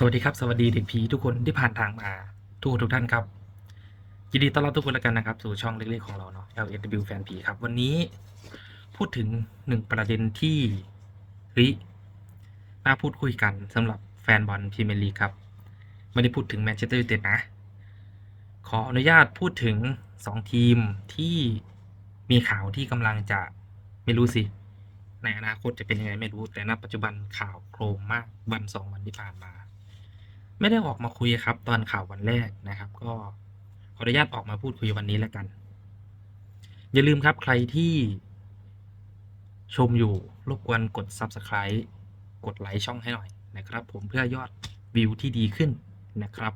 สวัสดีครับ สวัสดีเด็กผีทุกคนที่ผ่านทางมาทุกทุกท่านครับยินดีต้อนรับทุกคนแล้วกันนะครับ สู่ช่องเล็กๆของเราเนาะ LSW แฟนผีครับ วันนี้พูดถึงหนึ่งประเด็นที่เฮ้ยน่าพูดคุยกันสำหรับแฟนบอลพรีเมียร์ลีกครับ ไม่ได้พูดถึงแมนเชสเตอร์ยูไนเต็ดนะ ขออนุญาตพูดถึงสองทีมที่มีข่าวที่กำลังจะไม่รู้สิในอนาคตจะเป็นยังไงไม่รู้แต่ณปัจจุบันข่าวโครมมากวันสองวันที่ผ่านมา ไม่ได้ออกมาคุยครับ ตอนข่าววันแรกนะครับ ก็ขออนุญาตออกมาพูดคุยวันนี้แล้วกัน อย่าลืมครับใครที่ชมอยู่รบกวนกด Subscribe กดไลค์ช่องให้หน่อยนะครับ ผมเพื่อยอดวิวที่ดีขึ้นนะครับ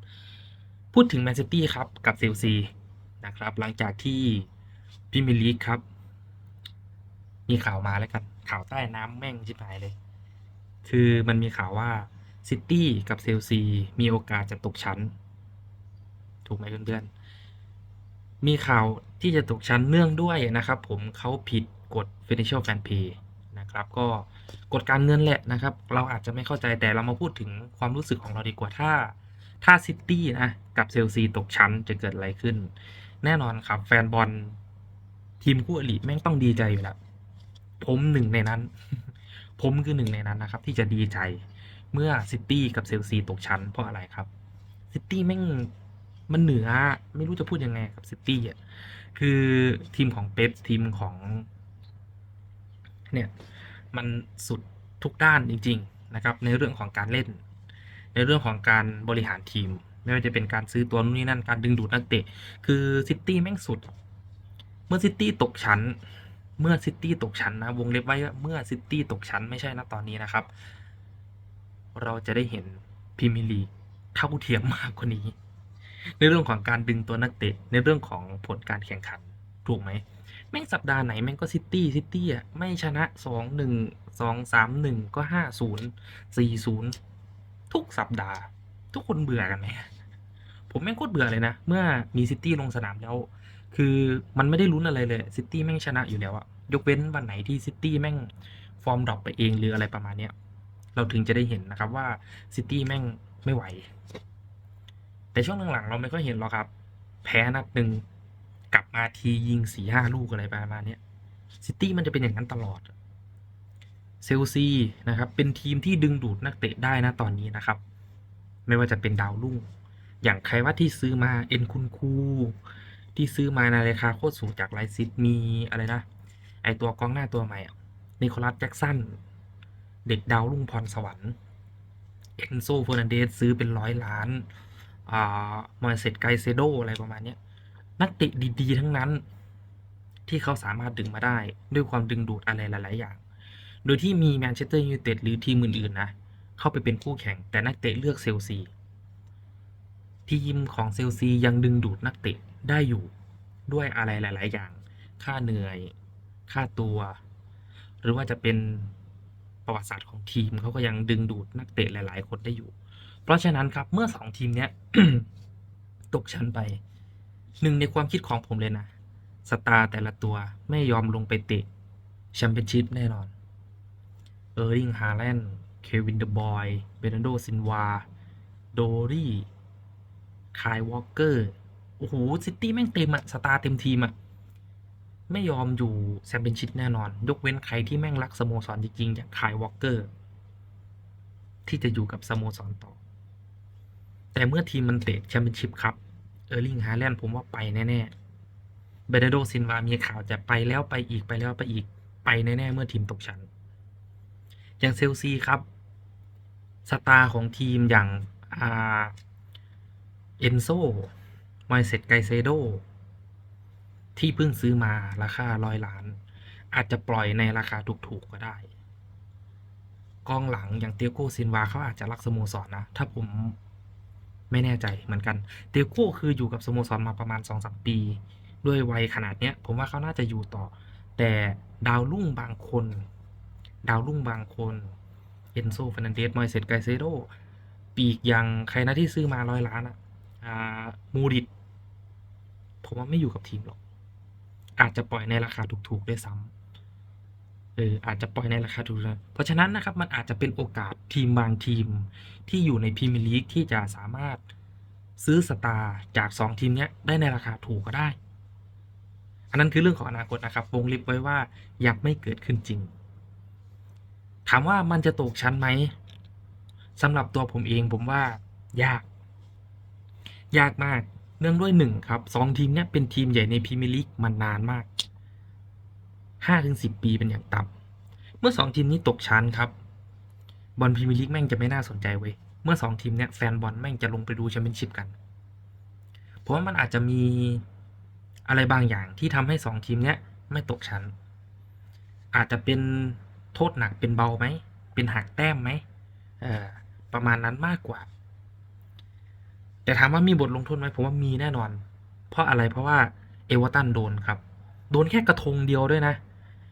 พูดถึงแมนซิตี้ครับกับเซลซีนะครับ หลังจากที่พรีเมียร์ลีกครับ มีข่าวมาแล้วกันข่าวใต้น้ำแม่งชิบหายเลย คือมันมีข่าวว่า ซิตี้กับเซลซีมีโอกาสจะตกชั้น ถูกไหมเพื่อนๆ มีข่าวที่จะตกชั้นเนื่องด้วยนะครับ ผมเขาผิดกฎ Financial Fan Pay นะครับ ก็กฎการเงินแหละนะครับ เราอาจจะไม่เข้าใจแต่เรามาพูดถึงความรู้สึกของเราดีกว่าถ้าถ้าซิตี้นะกับเซลซีตกชั้นจะเกิดอะไรขึ้น แน่นอนครับ แฟนบอลทีมคู่อริแม่งต้องดีใจอยู่แล้วผมหนึ่งในนั้น ผมคือหนึ่งในนั้นนะครับ ที่จะดีใจ เมื่อซิตี้กับเซลซีตกชั้นเพราะอะไรครับซิตี้แม่งมันเหนือไม่รู้จะพูดยังไงกับซิตี้อะคือทีมของเป๊ปทีมของ เนี่ย มันสุดทุกด้านจริง ๆ นะครับ ในเรื่องของการเล่น ในเรื่องของการบริหารทีม ไม่ว่าจะเป็นการซื้อตัวนู่นนี่นั่นการดึงดูดนักเตะ คือซิตี้แม่งสุด เมื่อซิตี้ตกชั้น เมื่อซิตี้ตกชั้นนะวงเล็บไว้เมื่อซิตี้ตกชั้นไม่ใช่นะตอนนี้นะครับ เราจะได้เห็นพรีเมียร์ลีเท่าเทียมมากกว่านี้ ในเรื่องของการดึงตัวนักเตะในเรื่องของผลการแข่งขันถูกไหมแม่งสัปดาห์ไหนแม่งก็ซิตี้ซิตี้อะไม่ชนะสองหนึ่งสองสามหนึ่งก็ห้าศูนย์สี่ศูนย์ทุกสัปดาห์ ทุกคนเบื่อกันไหมผมแม่งโคตรเบื่อเลยนะ เมื่อมีซิตี้ลงสนามแล้ว คือมันไม่ได้ลุ้นอะไรเลยซิตี้แม่งชนะอยู่แล้วอะยกเว้นวันไหนที่ซิตี้แม่งฟอร์มดรอปไปเองหรืออะไรประมาณเนี้ย เราถึงจะได้เห็นนะครับว่าซิตี้แม่งไม่ไหว แต่ช่วงหลังๆเราไม่ค่อยเห็นหรอกครับ แพ้นัดหนึ่งกลับมาทียิงสี่ห้าลูกอะไรประมาณนี้ซิตี้มันจะเป็นอย่างนั้นตลอดเซลซีนะครับ เป็นทีมที่ดึงดูดนักเตะได้นะตอนนี้นะครับ ไม่ว่าจะเป็นดาวรุ่ง อย่างใครว่าที่ซื้อมาเอ็นคุณคูที่ซื้อมาในราคาโคตรสูงจากไลซิตมีอะไรนะ ไอตัวกองหน้าตัวใหม่นิโคลัสแจ็กสัน เด็กดาวรุ่งพรสวรรค์ เอ็นโซเฟอร์นันเดสซื้อเป็นร้อยล้านอ่ามอยเซตไกเซโดอะไรประมาณนี้นักเตะดี ๆ ทั้งนั้น ที่เขาสามารถดึงมาได้ ด้วยความดึงดูดอะไรหลาย ๆ อย่าง โดยที่มีแมนเชสเตอร์ยูไนเต็ดหรือทีมอื่น ๆ นะ เข้าไปเป็นคู่แข่ง แต่นักเตะเลือกเซลซี ทีมของเซลซียังดึงดูดนักเตะได้อยู่ด้วยอะไรหลาย ๆ อย่าง ค่าเหนื่อย ค่าตัว หรือว่าจะเป็น ประวัติศาสตร์ของทีมเขาก็ยังดึงดูดนักเตะหลาย ๆ คนได้อยู่ เพราะฉะนั้นครับเมื่อสองทีมเนี้ยตกชั้นไปหนึ่งในความคิดของผมเลยนะสตาร์แต่ละตัวไม่ยอมลงไปเตะแชมเปี้ยนชิพแน่นอนเออร์ลิงฮาแลนด์เควินเดอะบอยเบรนโดซินวา โดรี่คายวอลเกอร์ โอ้โห ซิตี้แม่งเต็มอะสตาร์เต็มทีมอะ ไม่ยอมอยู่แชมเปี้ยนชิพแน่นอน ยกเว้นใครที่แม่งรักสโมสรจริงๆอย่างคายวอลเกอร์ ที่จะอยู่กับสโมสรต่อ แต่เมื่อทีมมันเตะแชมเปี้ยนชิพครับเออร์ลิงฮาแลนด์ผมว่าไปแน่ๆเบรนโดซินวามีข่าวจะไปแล้วไปอีกไปแล้วไปอีกไปแน่ๆเมื่อทีมตกชั้นอย่างเซลซีครับสตาร์ของทีมอย่างอเอนโซมอยเซตไกเซโด ที่เพิ่งซื้อมาราคาร้อยล้าน อาจจะปล่อยในราคาถูกๆก็ได้ กองหลังอย่างเตียโกซินวาเขาอาจจะรักสโมสรนะ ถ้าผมไม่แน่ใจเหมือนกัน เตียโกคืออยู่กับสโมสรมาประมาณ2อสปี ด้วยวัยขนาดเนี้ย ผมว่าเขาน่าจะอยู่ต่อ แต่ดาวรุ่งบางคน ดาวรุ่งบางคนเอนโซฟ r นันเดสมอยเซตไกเซโดปีกอย่างใครนะที่ซื้อมาร้อยล้านอะอ่ามูดิตผมว่าไม่อยู่กับทีมหรอก อาจจะปล่อยในราคาถูกๆด้วยซ้เอออาจจะปล่อยในราคาถูกนะเพราะฉะนั้นนะครับมันอาจจะเป็นโอกาสทีมบางทีมที่อยู่ในพรีเมียร์ลีกที่จะสามารถซื้อสตาร์จาก 2 ทีมนี้ได้ในราคาถูกก็ได้ อันนั้นคือเรื่องของอนาคตนะครับวงเล็บไว้ว่ายังไม่เกิดขึ้นจริง ถามว่ามันจะตกชั้นไหมสำหรับตัวผมเองผมว่ายาก ยากมาก เนื่องด้วยหนึ่งครับสองทีมเนี้ยเป็นทีมใหญ่ในพรีเมียร์ลีกมานานมากห้าถึงสิบปีเป็นอย่างต่ำเมื่อสองทีมนี้ตกชั้นครับ บอลพรีเมียร์ลีกแม่งจะไม่น่าสนใจเว้ยเมื่อสองทีมเนี้ยแฟนบอลแม่งจะลงไปดูแชมเปี้ยนชิพกัน เพราะว่ามันอาจจะมีอะไรบางอย่างที่ทำให้สองทีมเนี้ยไม่ตกชั้น อาจจะเป็นโทษหนักเป็นเบาไหม เป็นหักแต้มไหมเออประมาณนั้นมากกว่า แต่ถามว่ามีบทลงโทษไหมผมว่ามีแน่นอน เพราะอะไรเพราะว่าเอเวอร์ตันโดนครับ โดนแค่กระทงเดียวด้วยนะ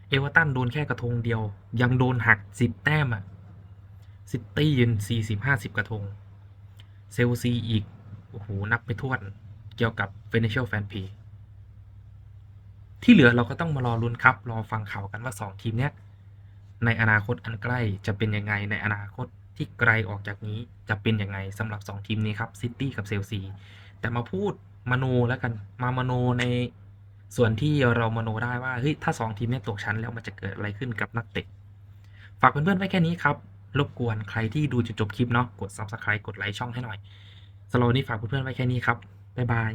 เอเวอร์ตันโดนแค่กระทงเดียว ยังโดนหักสิบแต้มอะซิตี้ยืนสี่สิบห้าสิบกระทง เซลซีอีก โอ้โห นับไม่ถ้วน เกี่ยวกับ Financial Fan p a y ที่เหลือเราก็ต้องมารอลุ้นครับ รอฟังข่าวกันว่า 2 ทีมเนี้ยในอนาคตอันใกล้จะเป็นยังไงในอนาคต ที่ไกลออกจากนี้จะเป็นยังไงสำหรับ 2 ทีมนี้ครับซิตี้กับเซลซีแต่มาพูดมโนแล้วกันมามโนในส่วนที่เรามโนได้ว่าเฮ้ยถ้า 2 ทีมนี้ตกชั้นแล้วมันจะเกิดอะไรขึ้นกับนักเตะฝากเพื่อนๆไว้แค่นี้ครับรบกวนใครที่ดูจนจบคลิปเนาะกด subscribe กดไลค์ช่องให้หน่อยสำหรับวันนี้ฝากเพื่อนๆไว้แค่นี้ครับบ๊ายบาย